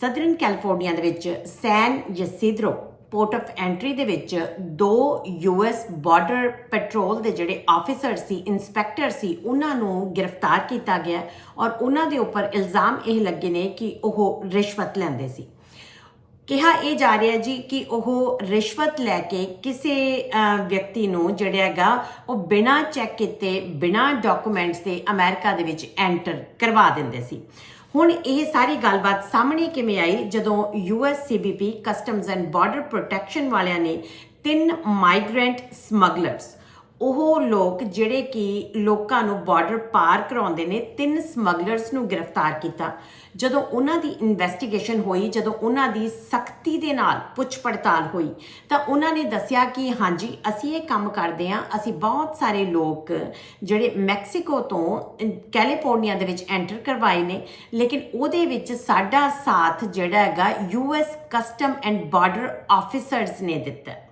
Southern California ਦੇ ਵਿੱਚ San Ysidro port of entry ਦੇ ਵਿੱਚ ਦੋ ਯੂਐਸ ਬਾਰਡਰ ਪੈਟਰੋਲ ਦੇ ਜਿਹੜੇ ਆਫੀਸਰ ਸੀ ਇਨਸਪੈਕਟਰ ਸੀ, ਉਹਨਾਂ ਨੂੰ ਗ੍ਰਿਫਤਾਰ ਕੀਤਾ ਗਿਆ ਔਰ ਉਹਨਾਂ ਦੇ ਉੱਪਰ ਇਲਜ਼ਾਮ ਇਹ ਲੱਗੇ ਨੇ ਕਿ ਉਹ ਰਿਸ਼ਵਤ ਲੈਂਦੇ ਸੀ। ਕਿਹਾ ਇਹ ਜਾ ਰਿਹਾ ਜੀ ਕਿ ਉਹ ਰਿਸ਼ਵਤ ਲੈ ਕੇ ਕਿਸੇ ਵਿਅਕਤੀ ਨੂੰ ਜਿਹੜਾ ਹੈਗਾ ਉਹ ਬਿਨਾਂ ਚੈੱਕ ਕੀਤੇ, ਬਿਨਾਂ ਡਾਕੂਮੈਂਟਸ ਦੇ ਅਮਰੀਕਾ ਦੇ ਵਿੱਚ ਐਂਟਰ ਕਰਵਾ ਦਿੰਦੇ ਸੀ। ਹੁਣ ਇਹ ਸਾਰੀ ਗੱਲਬਾਤ ਸਾਹਮਣੇ ਕਿਵੇਂ ਆਈ? ਜਦੋਂ US CBP customs and border protection ਵਾਲਿਆਂ ਨੇ ਤਿੰਨ ਮਾਈਗ੍ਰੈਂਟ ਸਮਗਲਰਸ ਉਹ ਲੋਕ ਜਿਹੜੇ ਕਿ ਲੋਕਾਂ ਨੂੰ ਬਾਰਡਰ ਪਾਰ ਕਰਾਉਂਦੇ ਨੇ, ਤਿੰਨ ਸਮਗਲਰਸ ਨੂੰ ਗ੍ਰਿਫਤਾਰ ਕੀਤਾ। ਜਦੋਂ ਉਹਨਾਂ ਦੀ ਇਨਵੈਸਟੀਗੇਸ਼ਨ ਹੋਈ, ਜਦੋਂ ਉਹਨਾਂ ਦੀ ਸਖਤੀ ਦੇ ਨਾਲ ਪੁੱਛ ਪੜਤਾਲ ਹੋਈ, ਤਾਂ ਉਹਨਾਂ ਨੇ ਦੱਸਿਆ ਕਿ ਹਾਂਜੀ, ਅਸੀਂ ਇਹ ਕੰਮ ਕਰਦੇ ਹਾਂ, ਅਸੀਂ ਬਹੁਤ ਸਾਰੇ ਲੋਕ ਜਿਹੜੇ ਮੈਕਸੀਕੋ ਤੋਂ ਕੈਲੀਫੋਰਨੀਆ ਦੇ ਵਿੱਚ ਐਂਟਰ ਕਰਵਾਏ ਨੇ, ਲੇਕਿਨ ਉਹਦੇ ਵਿੱਚ ਸਾਡਾ ਸਾਥ ਜਿਹੜਾ ਹੈਗਾ US custom and border officers ਨੇ ਦਿੱਤਾ।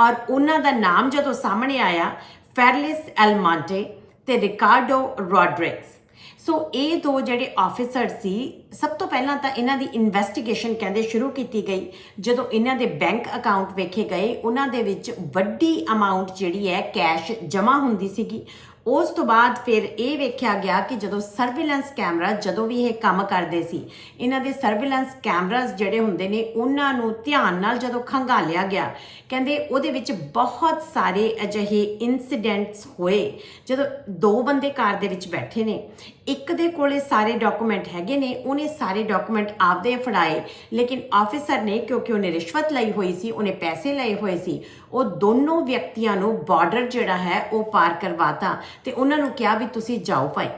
ਔਰ ਉਹਨਾਂ ਦਾ ਨਾਮ ਜਦੋਂ ਸਾਹਮਣੇ ਆਇਆ, ਫੈਰਲਿਸ ਐਲਮਾਂਟੇ ਤੇ ਰਿਕਾਰਡੋ ਰੋਡਰਿਗਸ ਸੋ ਇਹ ਦੋ ਜਿਹੜੇ ਆਫੀਸਰ ਸੀ, ਸਭ ਤੋਂ ਪਹਿਲਾਂ ਤਾਂ ਇਹਨਾਂ ਦੀ ਇਨਵੈਸਟੀਗੇਸ਼ਨ ਕਹਿੰਦੇ ਸ਼ੁਰੂ ਕੀਤੀ ਗਈ। ਜਦੋਂ ਇਹਨਾਂ ਦੇ ਬੈਂਕ ਅਕਾਊਂਟ ਵੇਖੇ ਗਏ, ਉਹਨਾਂ ਦੇ ਵਿੱਚ ਵੱਡੀ ਅਮਾਉਂਟ ਜਿਹੜੀ ਹੈ ਕੈਸ਼ ਜਮ੍ਹਾਂ ਹੁੰਦੀ ਸੀਗੀ। ਉਸ ਤੋਂ ਬਾਅਦ ਫਿਰ ਇਹ ਵੇਖਿਆ ਗਿਆ ਕਿ ਜਦੋਂ ਸਰਵੇਲੈਂਸ ਕੈਮਰਾ ਜਦੋਂ ਵੀ ਇਹ ਕੰਮ ਕਰਦੇ ਸੀ, ਇਹਨਾਂ ਦੇ ਸਰਵੇਲੈਂਸ ਕੈਮਰਾਸ ਜਿਹੜੇ ਹੁੰਦੇ ਨੇ, ਉਹਨਾਂ ਨੂੰ ਧਿਆਨ ਨਾਲ ਜਦੋਂ ਖੰਗਾਲਿਆ ਗਿਆ, ਕਹਿੰਦੇ ਉਹਦੇ ਵਿੱਚ ਬਹੁਤ ਸਾਰੇ ਅਜਿਹੇ ਇਨਸੀਡੈਂਟਸ ਹੋਏ, ਜਦੋਂ ਦੋ ਬੰਦੇ ਕਾਰ ਦੇ ਵਿੱਚ ਬੈਠੇ ਨੇ, ਇੱਕ ਦੇ ਕੋਲੇ ਸਾਰੇ ਡਾਕੂਮੈਂਟ ਹੈਗੇ ਨੇ, ਉਹਨੇ ਸਾਰੇ ਡਾਕੂਮੈਂਟ ਆਪਦੇ ਫੜਾਏ, ਲੇਕਿਨ ਆਫੀਸਰ ਨੇ ਕਿਉਂਕਿ ਉਹਨੇ ਰਿਸ਼ਵਤ ਲਈ ਹੋਈ ਸੀ, ਉਹਨੇ ਪੈਸੇ ਲਏ ਹੋਏ ਸੀ ਉਹ ਦੋਨੋਂ ਵਿਅਕਤੀਆਂ ਨੂੰ ਬਾਰਡਰ ਜਿਹੜਾ ਹੈ ਉਹ ਪਾਰ ਕਰਵਾਤਾ ਤੇ ਉਹਨਾਂ ਨੂੰ ਕਿਹਾ ਵੀ ਤੁਸੀਂ ਜਾਓ ਭਾਈ।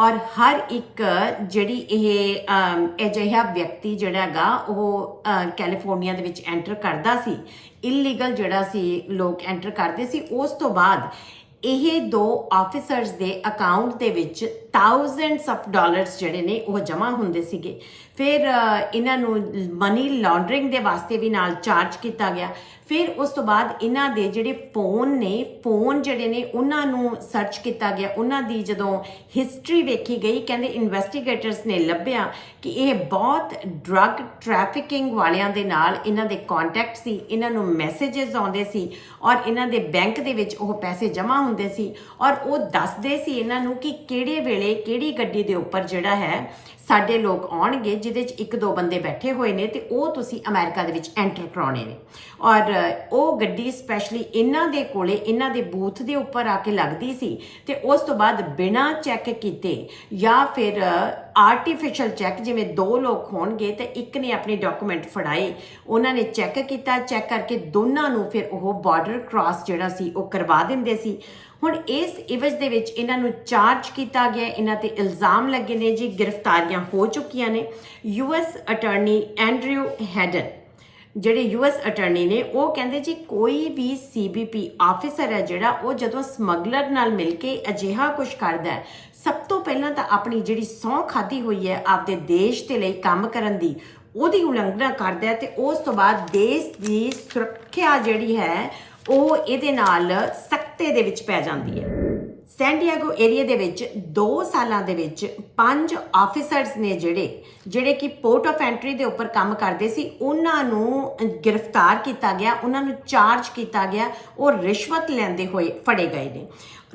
ਔਰ ਹਰ ਇੱਕ ਜਿਹੜੀ ਇਹ ਅਜਿਹਾ ਵਿਅਕਤੀ ਜਿਹੜਾ ਹੈਗਾ, ਉਹ ਕੈਲੀਫੋਰਨੀਆ ਦੇ ਵਿੱਚ ਐਂਟਰ ਕਰਦਾ ਸੀ। ਇਲੀਗਲ ਜਿਹੜਾ ਸੀ, ਲੋਕ ਐਂਟਰ ਕਰਦੇ ਸੀ। ਉਸ ਤੋਂ ਬਾਅਦ ਇਹ ਦੋ ਆਫੀਸਰਸ ਦੇ ਅਕਾਊਂਟ ਦੇ ਵਿੱਚ ਥਾਊਜ਼ੈਂਡਸ ਆਫ ਡਾਲਰਸ ਜਿਹੜੇ ਨੇ, ਉਹ ਜਮ੍ਹਾਂ ਹੁੰਦੇ ਸੀਗੇ। ਫਿਰ ਇਹਨਾਂ ਨੂੰ ਮਨੀ ਲਾਂਡਰਿੰਗ ਦੇ ਵਾਸਤੇ ਵੀ ਨਾਲ ਚਾਰਜ ਕੀਤਾ ਗਿਆ। ਫਿਰ ਉਸ ਤੋਂ ਬਾਅਦ ਇਹਨਾਂ ਦੇ ਜਿਹੜੇ ਫੋਨ ਨੇ ਫੋਨ ਜਿਹੜੇ ਨੇ, ਉਹਨਾਂ ਨੂੰ ਸਰਚ ਕੀਤਾ ਗਿਆ। ਉਹਨਾਂ ਦੀ ਜਦੋਂ ਹਿਸਟਰੀ ਵੇਖੀ ਗਈ, ਕਹਿੰਦੇ ਇਨਵੈਸਟੀਗੇਟਰਸ ਨੇ ਲੱਭਿਆ ਕਿ ਇਹ ਬਹੁਤ ਡਰੱਗ ਟ੍ਰੈਫਿਕਿੰਗ ਵਾਲਿਆਂ ਦੇ ਨਾਲ ਇਹਨਾਂ ਦੇ ਕੰਟੈਕਟ ਸੀ, ਇਹਨਾਂ ਨੂੰ ਮੈਸੇजेस ਆਉਂਦੇ ਸੀ ਔਰ ਇਹਨਾਂ ਦੇ ਬੈਂਕ ਦੇ ਵਿੱਚ ਉਹ ਪੈਸੇ ਜਮ੍ਹਾਂ ਹੁੰਦੇ ਸੀ ਔਰ ਉਹ ਦੱਸਦੇ ਸੀ ਇਹਨਾਂ ਨੂੰ ਕਿ ਕਿਹੜੇ ਵੇਲੇ ਕਿਹੜੀ ਗੱਡੀ ਦੇ ਉੱਪਰ ਜਿਹੜਾ ਹੈ ਸਾਡੇ ਲੋਕ ਆਉਣਗੇ, ਜਿਹਦੇ 'ਚ ਇੱਕ ਦੋ ਬੰਦੇ ਬੈਠੇ ਹੋਏ ਨੇ ਤੇ ਉਹ ਤੁਸੀਂ ਅਮਰੀਕਾ ਦੇ ਵਿੱਚ ਐਂਟਰ ਕਰਾਉਣੇ ਨੇ। ਔਰ ਉਹ ਗੱਡੀ ਸਪੈਸ਼ਲੀ ਇਹਨਾਂ ਦੇ ਕੋਲੇ, ਇਹਨਾਂ ਦੇ ਬੂਥ ਦੇ ਉੱਪਰ ਆ ਕੇ ਲੱਗਦੀ ਸੀ ਤੇ ਉਸ ਤੋਂ ਬਾਅਦ ਬਿਨਾਂ ਚੈੱਕ ਕੀਤੇ ਜਾਂ ਫਿਰ ਆਰਟੀਫੀਸ਼ੀਅਲ ਚੈੱਕ ਜਿਵੇਂ ਦੋ ਲੋਕ ਹੋਣਗੇ ਤੇ ਇੱਕ ਨੇ ਆਪਣੇ ਡਾਕੂਮੈਂਟ ਫੜਾਏ ਉਹਨਾਂ ਨੇ ਚੈੱਕ ਕੀਤਾ ਚੈੱਕ ਕਰਕੇ ਦੋਨਾਂ ਨੂੰ ਫਿਰ ਉਹ ਬਾਰਡਰ ਕ੍ਰਾਸ ਜਿਹੜਾ ਸੀ ਉਹ ਕਰਵਾ ਦਿੰਦੇ ਸੀ। ਹੁਣ ਇਸ ਇਵਜ ਦੇ ਵਿੱਚ ਇਹਨਾਂ ਨੂੰ ਚਾਰਜ ਕੀਤਾ ਗਿਆ, ਇਹਨਾਂ ਤੇ ਇਲਜ਼ਾਮ ਲੱਗੇ ਨੇ ਜੀ, ਗ੍ਰਿਫਤਾਰੀਆਂ ਹੋ ਚੁੱਕੀਆਂ ਨੇ। ਯੂਐਸ ਅਟਾਰਨੀ ਐਂਡਰਿਊ ਹੈਡਨ ਜਿਹੜੇ ਯੂਐਸ ਅਟਾਰਨੀ ਨੇ, ਉਹ ਕਹਿੰਦੇ ਜੀ ਕੋਈ ਵੀ ਸੀਬੀਪੀ ਆਫੀਸਰ ਹੈ ਜਿਹੜਾ ਉਹ ਜਦੋਂ ਸਮਗਲਰ ਨਾਲ ਮਿਲ ਕੇ ਅਜਿਹਾ ਕੁਝ ਕਰਦਾ ਹੈ, ਸਭ ਪਹਿਲਾਂ ਤਾਂ ਆਪਣੀ ਜਿਹੜੀ ਸਹੁੰ ਖਾਦੀ ਹੋਈ ਹੈ, ਆਪਦੇ ਦੇਸ਼ ਦੇ ਲਈ ਕੰਮ ਕਰਨ ਦੀ, ਉਹਦੀ ਉਲੰਘਣਾ ਕਰਦਾ ਹੈ ਤੇ ਉਸ ਤੋਂ ਬਾਅਦ ਦੇਸ਼ ਦੀ ਸੁਰੱਖਿਆ ਜਿਹੜੀ ਹੈ, ਉਹ ਇਹਦੇ ਨਾਲ ਸਖਤੇ ਦੇ ਵਿੱਚ ਪੈ ਜਾਂਦੀ ਹੈ। ਸੈਨ ਡਿਏਗੋ ਏਰੀਆ ਦੇ ਵਿੱਚ 2 ਸਾਲਾਂ ਦੇ ਵਿੱਚ ਪੰਜ ਆਫੀਸਰਸ ਨੇ ਜਿਹੜੇ ਜਿਹੜੇ ਕਿ ਪੋਰਟ ਆਫ ਐਂਟਰੀ ਦੇ ਉੱਪਰ ਕੰਮ ਕਰਦੇ ਸੀ, ਉਹਨਾਂ ਨੂੰ ਗ੍ਰਿਫਤਾਰ ਕੀਤਾ ਗਿਆ, ਉਹਨਾਂ ਨੂੰ ਚਾਰਜ ਕੀਤਾ ਗਿਆ, ਉਹ ਰਿਸ਼ਵਤ ਲੈਂਦੇ ਹੋਏ ਫੜੇ ਗਏ ਨੇ।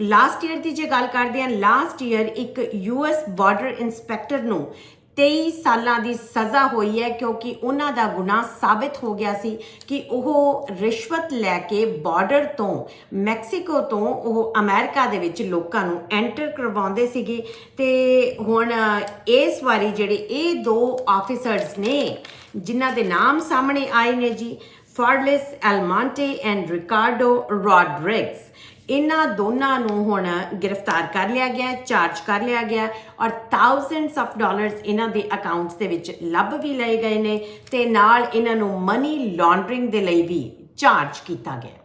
ਲਾਸਟ ਈਅਰ ਦੀ ਜੇ ਗੱਲ ਕਰਦੇ ਹਾਂ ਲਾਸਟ ਈਅਰ ਇੱਕ ਯੂਐਸ ਬਾਰਡਰ ਇਨਸਪੈਕਟਰ ਨੂੰ 23 ਸਾਲਾਂ ਦੀ ਸਜ਼ਾ ਹੋਈ ਹੈ ਕਿਉਂਕਿ ਉਹਨਾਂ ਦਾ ਗੁਨਾਹ ਸਾਬਿਤ ਹੋ ਗਿਆ ਸੀ ਕਿ ਉਹ ਰਿਸ਼ਵਤ ਲੈ ਕੇ ਬਾਰਡਰ ਤੋਂ ਮੈਕਸੀਕੋ ਤੋਂ ਉਹ ਅਮਰੀਕਾ ਦੇ ਵਿੱਚ ਲੋਕਾਂ ਨੂੰ ਐਂਟਰ ਕਰਵਾਉਂਦੇ ਸੀਗੇ ਤੇ ਹੁਣ ਇਸ ਵਾਰੀ ਜਿਹੜੇ ਇਹ ਦੋ ਆਫੀਸਰਸ ਨੇ, ਜਿਨ੍ਹਾਂ ਦੇ ਨਾਮ ਸਾਹਮਣੇ ਆਏ ਨੇ ਜੀ, ਫਾਰਲਿਸ ਐਲਮਾਂਟੇ ਐਂਡ ਰਿਕਾਰਡੋ ਰੋਡਰਿਗਸ ਇਹਨਾਂ ਦੋਨਾਂ ਨੂੰ ਹੁਣ ਗ੍ਰਿਫਤਾਰ ਕਰ ਲਿਆ ਗਿਆ ਚਾਰਜ ਕਰ ਲਿਆ ਗਿਆ ਔਰ ਥਾਊਜ਼ੈਂਡਸ ਆਫ ਡਾਲਰਸ ਇਹਨਾਂ ਦੇ ਅਕਾਊਂਟਸ ਦੇ ਵਿੱਚ ਲੱਭ ਵੀ ਲਏ ਗਏ ਨੇ ਤੇ ਨਾਲ ਇਹਨਾਂ ਨੂੰ ਮਨੀ ਲਾਂਡਰਿੰਗ ਦੇ ਲਈ ਵੀ ਚਾਰਜ ਕੀਤਾ ਗਿਆ